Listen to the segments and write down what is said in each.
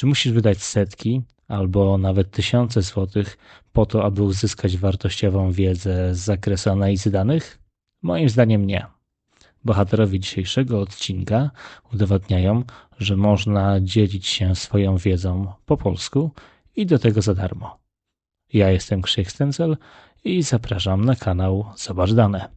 Czy musisz wydać setki albo nawet tysiące złotych po to, aby uzyskać wartościową wiedzę z zakresu analizy danych? Moim zdaniem nie. Bohaterowie dzisiejszego odcinka udowadniają, że można dzielić się swoją wiedzą po polsku i do tego za darmo. Ja jestem Krzyk Stencel i zapraszam na kanał Zobacz Dane.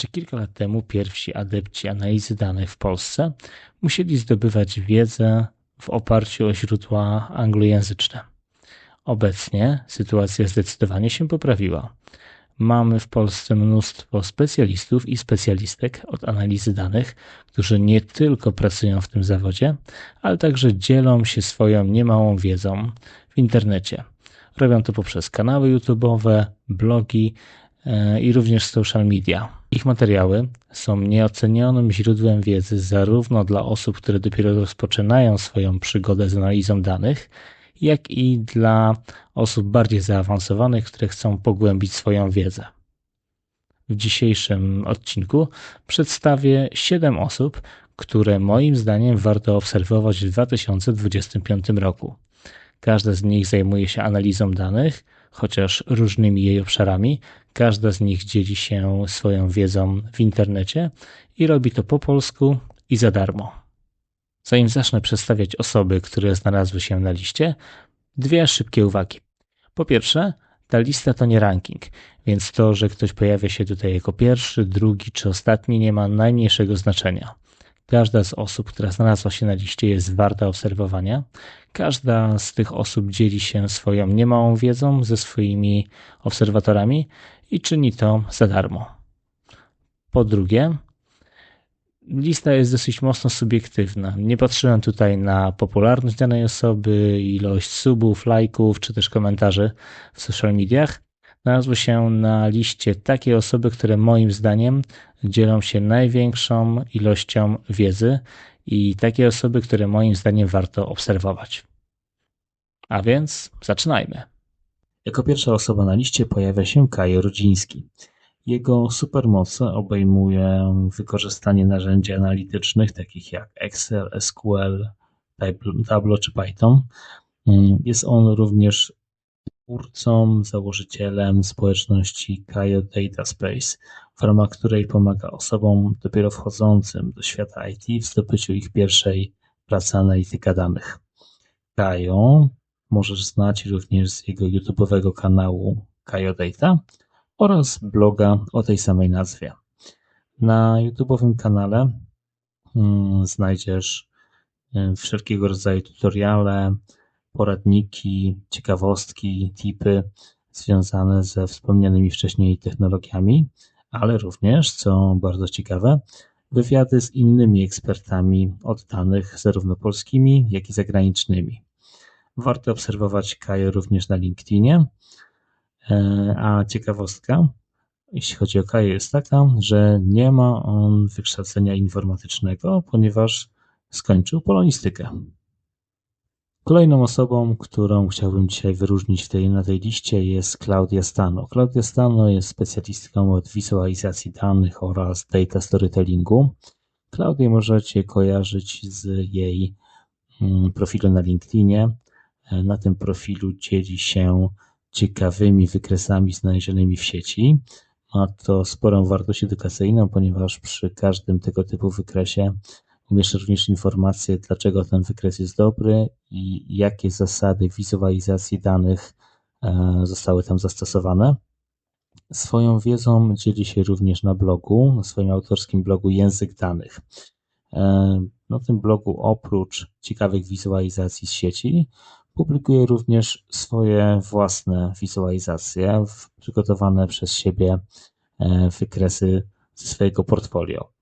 Jeszcze kilka lat temu pierwsi adepci analizy danych w Polsce musieli zdobywać wiedzę w oparciu o źródła anglojęzyczne. Obecnie sytuacja zdecydowanie się poprawiła. Mamy w Polsce mnóstwo specjalistów i specjalistek od analizy danych, którzy nie tylko pracują w tym zawodzie, ale także dzielą się swoją niemałą wiedzą w internecie. Robią to poprzez kanały YouTube'owe, blogi i również social media. Ich materiały są nieocenionym źródłem wiedzy zarówno dla osób, które dopiero rozpoczynają swoją przygodę z analizą danych, jak i dla osób bardziej zaawansowanych, które chcą pogłębić swoją wiedzę. W dzisiejszym odcinku przedstawię 7 osób, które moim zdaniem warto obserwować w 2025 roku. Każda z nich zajmuje się analizą danych, chociaż różnymi jej obszarami. Każda z nich dzieli się swoją wiedzą w internecie i robi to po polsku i za darmo. Zanim zacznę przedstawiać osoby, które znalazły się na liście, dwie szybkie uwagi. Po pierwsze, ta lista to nie ranking, więc to, że ktoś pojawia się tutaj jako pierwszy, drugi czy ostatni, nie ma najmniejszego znaczenia. Każda z osób, która znalazła się na liście, jest warta obserwowania. Każda z tych osób dzieli się swoją niemałą wiedzą ze swoimi obserwatorami i czyni to za darmo. Po drugie, lista jest dosyć mocno subiektywna. Nie patrzyłem tutaj na popularność danej osoby, ilość subów, lajków czy też komentarzy w social mediach. Znalazły się na liście takie osoby, które moim zdaniem dzielą się największą ilością wiedzy i takie osoby, które moim zdaniem warto obserwować. A więc zaczynajmy. Jako pierwsza osoba na liście pojawia się Kajo Rodziński. Jego supermoce obejmują wykorzystanie narzędzi analitycznych takich jak Excel, SQL, Tableau czy Python. Jest on również twórcą, założycielem społeczności Kajo Data Space, w ramach której pomaga osobom dopiero wchodzącym do świata IT w zdobyciu ich pierwszej pracy analityka danych. Kajo możesz znać również z jego YouTube'owego kanału Kajo Data, oraz bloga o tej samej nazwie. Na YouTube'owym kanale hmm, znajdziesz e, wszelkiego rodzaju tutoriale, poradniki, ciekawostki, tipy związane ze wspomnianymi wcześniej technologiami, ale również, co bardzo ciekawe, wywiady z innymi ekspertami od danych zarówno polskimi, jak i zagranicznymi. Warto obserwować Kaję również na LinkedInie, E, a ciekawostka, jeśli chodzi o Kaję, jest taka, że nie ma on wykształcenia informatycznego, ponieważ skończył polonistykę. Kolejną osobą, którą chciałbym dzisiaj wyróżnić w tej, na tej liście jest Claudia Stano. Claudia Stano jest specjalistką od wizualizacji danych oraz data storytellingu. Klaudię możecie kojarzyć z jej mm, profilu na LinkedInie. E, na tym profilu dzieli się ciekawymi wykresami znalezionymi w sieci. Ma to sporą wartość edukacyjną, ponieważ przy każdym tego typu wykresie umieszcza również informacje, dlaczego ten wykres jest dobry i jakie zasady wizualizacji danych e, zostały tam zastosowane. Swoją wiedzą dzieli się również na blogu, na swoim autorskim blogu Język Danych. E, na tym blogu oprócz ciekawych wizualizacji z sieci Publikuje również swoje własne wizualizacje, przygotowane przez siebie e, wykresy ze swojego portfolio.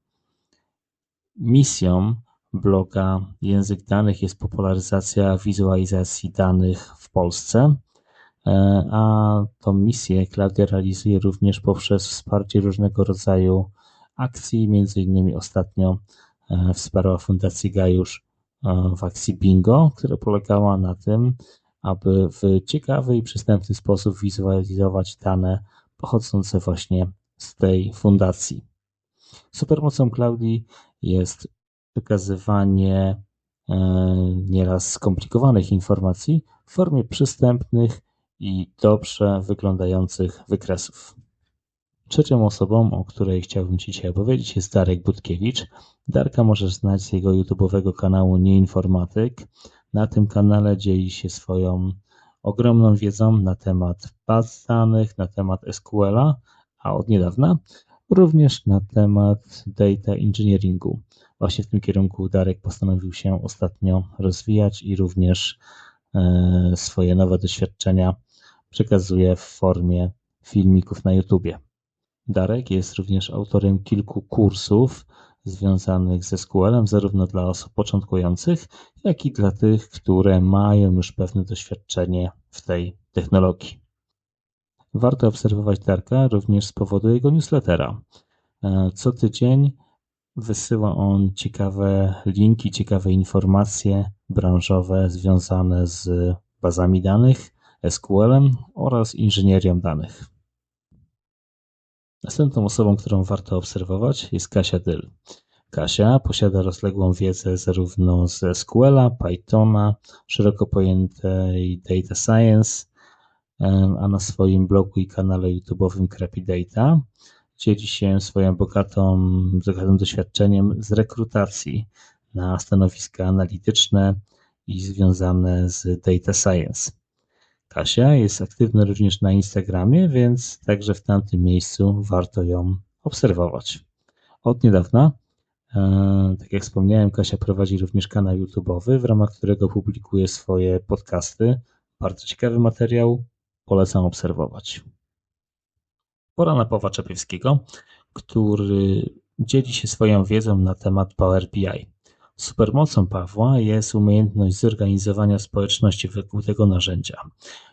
Misją bloga Język Danych jest popularyzacja wizualizacji danych w Polsce, e, a tą misję Klaudia realizuje również poprzez wsparcie różnego rodzaju akcji, między innymi ostatnio e, wsparła Fundację Gajusz w akcji bingo, która polegała na tym, aby w ciekawy i przystępny sposób wizualizować dane pochodzące właśnie z tej fundacji. Supermocą Cloudi jest przekazywanie e, nieraz skomplikowanych informacji w formie przystępnych i dobrze wyglądających wykresów. Trzecią osobą, o której chciałbym Ci dzisiaj opowiedzieć jest Darek Budkiewicz. Darka możesz znać z jego YouTube'owego kanału Nieinformatyk. Na tym kanale dzieli się swoją ogromną wiedzą na temat baz danych, na temat SQL-a, a od niedawna również na temat data engineeringu. Właśnie w tym kierunku Darek postanowił się ostatnio rozwijać i również e, swoje nowe doświadczenia przekazuje w formie filmików na YouTubie. Darek jest również autorem kilku kursów związanych ze SQL-em, zarówno dla osób początkujących, jak i dla tych, które mają już pewne doświadczenie w tej technologii. Warto obserwować Darka również z powodu jego newslettera. E, co tydzień wysyła on ciekawe linki, ciekawe informacje branżowe związane z bazami danych, SQL-em oraz inżynierią danych. Następną osobą, którą warto obserwować jest Kasia Dyl. Kasia posiada rozległą wiedzę zarówno z SQL-a, Pythona, szeroko pojętej data science, a na swoim blogu i kanale YouTube'owym Crappy Data dzieli się swoim bogatą, bogatym doświadczeniem z rekrutacji na stanowiska analityczne i związane z data science. Kasia jest aktywna również na Instagramie, więc także w tamtym miejscu warto ją obserwować. Od niedawna, tak jak wspomniałem, Kasia prowadzi również kanał YouTube'owy, w ramach którego publikuje swoje podcasty. Bardzo ciekawy materiał, polecam obserwować. Pora na Pawła Czepiewskiego, który dzieli się swoją wiedzą na temat Power BI. Supermocą Pawła jest umiejętność zorganizowania społeczności wokół tego narzędzia.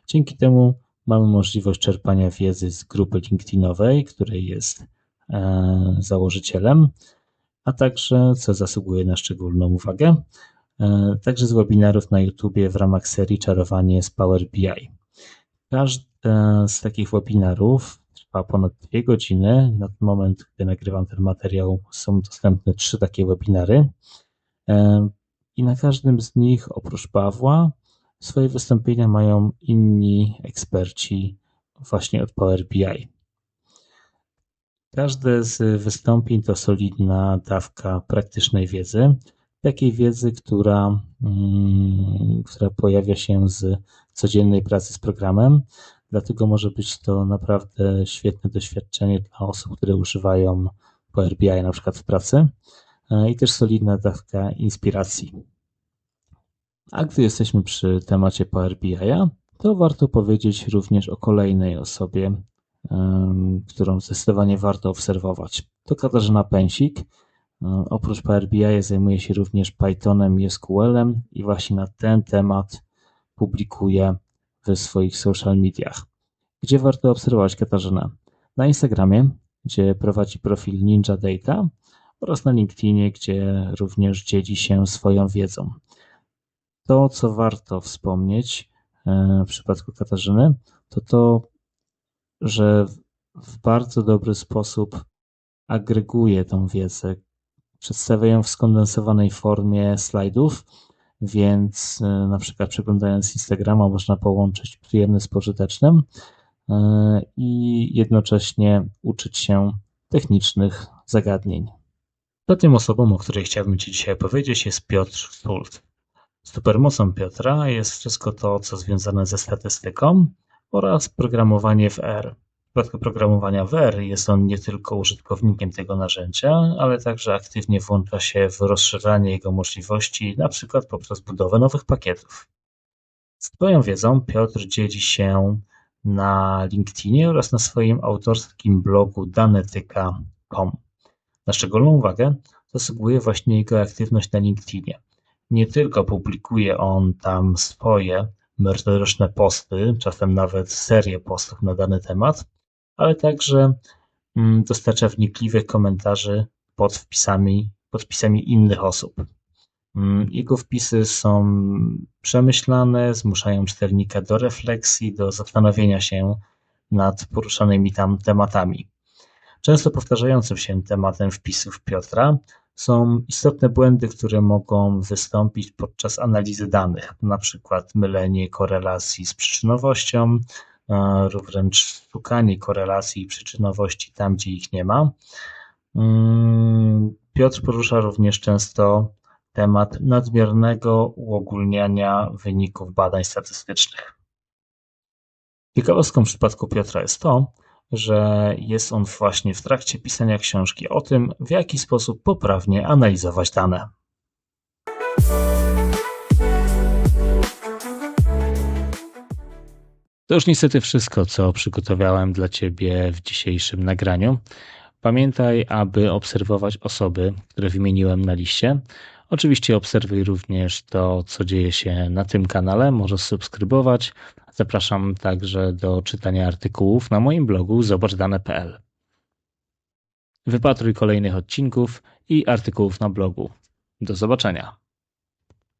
Dzięki temu mamy możliwość czerpania wiedzy z grupy LinkedInowej, której jest e, założycielem, a także, co zasługuje na szczególną uwagę, e, także z webinarów na YouTube w ramach serii Czarowanie z Power BI. Każdy z takich webinarów trwa ponad dwie godziny. Na ten moment, gdy nagrywam ten materiał, są dostępne trzy takie webinary. I na każdym z nich, oprócz Pawła, swoje wystąpienia mają inni eksperci właśnie od Power BI. Każde z wystąpień to solidna dawka praktycznej wiedzy, takiej wiedzy, która, mm, która pojawia się z codziennej pracy z programem, dlatego może być to naprawdę świetne doświadczenie dla osób, które używają Power BI na przykład w pracy. E, i też solidna dawka inspiracji. A gdy jesteśmy przy temacie Power BI, to warto powiedzieć również o kolejnej osobie, którą zdecydowanie warto obserwować. To Katarzyna Pensik. E, oprócz Power BI zajmuje się również Pythonem i SQL-em i właśnie na ten temat publikuje w swoich social mediach. Gdzie warto obserwować Katarzynę? Na Instagramie, gdzie prowadzi profil Ninja Data oraz na LinkedInie, gdzie również dzieli się swoją wiedzą. To, co warto wspomnieć e, w przypadku Katarzyny, to to, że w bardzo dobry sposób agreguje tą wiedzę, przedstawia ją w skondensowanej formie slajdów, więc e, na przykład przeglądając Instagrama można połączyć przyjemne z pożytecznym e, i jednocześnie uczyć się technicznych zagadnień. Ostatnią osobą, o której chciałbym Ci dzisiaj powiedzieć jest Piotr Schult. Supermocą Piotra jest wszystko to, co związane ze statystyką oraz programowanie w R. W przypadku programowania w R jest on nie tylko użytkownikiem tego narzędzia, ale także aktywnie włącza się w rozszerzanie jego możliwości, na przykład poprzez budowę nowych pakietów. Z Twoją wiedzą Piotr dzieli się na LinkedInie oraz na swoim autorskim blogu danetyka.com. Na szczególną uwagę zasługuje właśnie jego aktywność na LinkedInie. Nie tylko publikuje on tam swoje merytoryczne posty, czasem nawet serię postów na dany temat, ale także mm, dostarcza wnikliwych komentarzy pod wpisami, podpisami innych osób. Mm, jego wpisy są przemyślane, zmuszają czytelnika do refleksji, do zastanowienia się nad poruszanymi tam tematami. Często powtarzającym się tematem wpisów Piotra są istotne błędy, które mogą wystąpić podczas analizy danych, przykład mylenie korelacji z przyczynowością, wręcz szukanie korelacji i przyczynowości tam, gdzie ich nie ma. Mm, Piotr porusza również często temat nadmiernego uogólniania wyników badań statystycznych. Ciekawostką w przypadku Piotra jest to, że jest on właśnie w trakcie pisania książki o tym, w jaki sposób poprawnie analizować dane. To już niestety wszystko, co przygotowałem dla Ciebie w dzisiejszym nagraniu. Pamiętaj, aby obserwować osoby, które wymieniłem na liście. Oczywiście obserwuj również to, co dzieje się na tym kanale. Możesz subskrybować. Zapraszam także do czytania artykułów na moim blogu zobaczdane.pl. Wypatruj kolejnych odcinków i artykułów na blogu. Do zobaczenia.